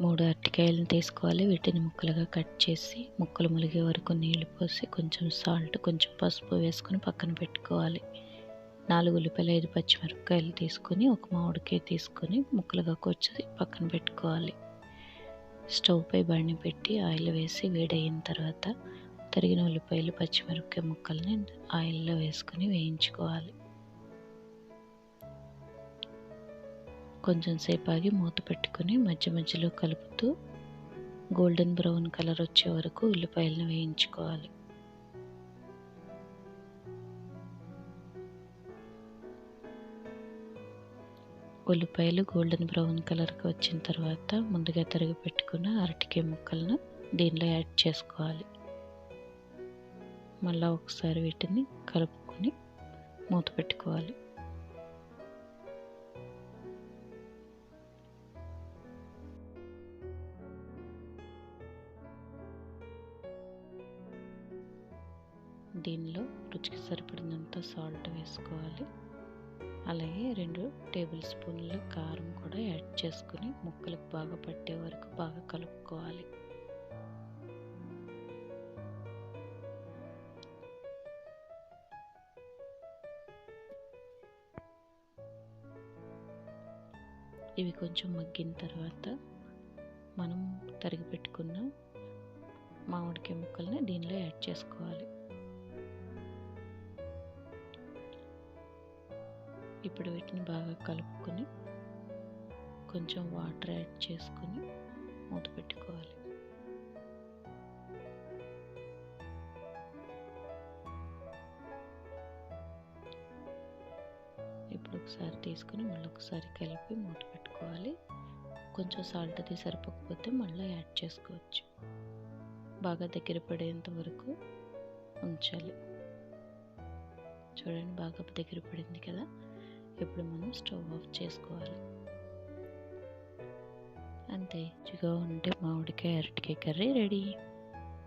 మూడు అరటికాయలను తీసుకోవాలి. వీటిని ముక్కలుగా కట్ చేసి ముక్కలు ములిగే వరకు నీళ్ళు పోసి కొంచెం సాల్ట్ కొంచెం పసుపు వేసుకొని పక్కన పెట్టుకోవాలి. నాలుగు ఉల్లిపాయలు ఐదు పచ్చిమిరపకాయలు తీసుకొని ఒక మామిడికాయ తీసుకొని ముక్కలుగా కొచ్చి పక్కన పెట్టుకోవాలి. స్టవ్ పై బండి పెట్టి ఆయిల్ వేసి వేడయిన తర్వాత తరిగిన ఉల్లిపాయలు పచ్చిమిరపకాయ ముక్కల్ని ఆయిల్లో వేసుకొని వేయించుకోవాలి. కొంచెం సేపు ఆగి మూత పెట్టుకొని మధ్య మధ్యలో కలుపుతూ గోల్డెన్ బ్రౌన్ కలర్ వచ్చే వరకు ఉల్లిపాయలను వేయించుకోవాలి. ఉల్లిపాయలు గోల్డెన్ బ్రౌన్ కలర్కి వచ్చిన తర్వాత ముందుగా తరిగి పెట్టుకున్న అరటికాయ ముక్కలను దీనిలో యాడ్ చేసుకోవాలి. మళ్ళీ ఒకసారి వీటిని కలుపుకొని మూత పెట్టుకోవాలి. దీనిలో రుచికి సరిపడినంత సాల్ట్ వేసుకోవాలి. అలాగే రెండు టేబుల్ స్పూన్ల కారం కూడా యాడ్ చేసుకుని ముక్కలకు బాగా పట్టే వరకు బాగా కలుపుకోవాలి. ఇవి కొంచెం మగ్గిన తర్వాత మనం తరిగి పెట్టుకున్న మామిడికాయ ముక్కల్ని దీనిలో యాడ్ చేసుకోవాలి. ఇప్పుడు వీటిని బాగా కలుపుకొని కొంచెం వాటర్ యాడ్ చేసుకొని మూత పెట్టుకోవాలి. ఇప్పుడు ఒకసారి తీసుకొని మళ్ళీ ఒకసారి కలిపి మూత పెట్టుకోవాలి. కొంచెం సాల్ట్ అది సరిపోకపోతే మళ్ళీ యాడ్ చేసుకోవచ్చు. బాగా దగ్గర పడేంత వరకు ఉంచాలి. చూడండి బాగా దగ్గర పడింది కదా. ఇప్పుడు మనం స్టవ్ ఆఫ్ చేసుకోవాలి. అంతే. రుచిగా ఉంటే మామిడికాయ అరటికాయ కర్రీ రెడీ.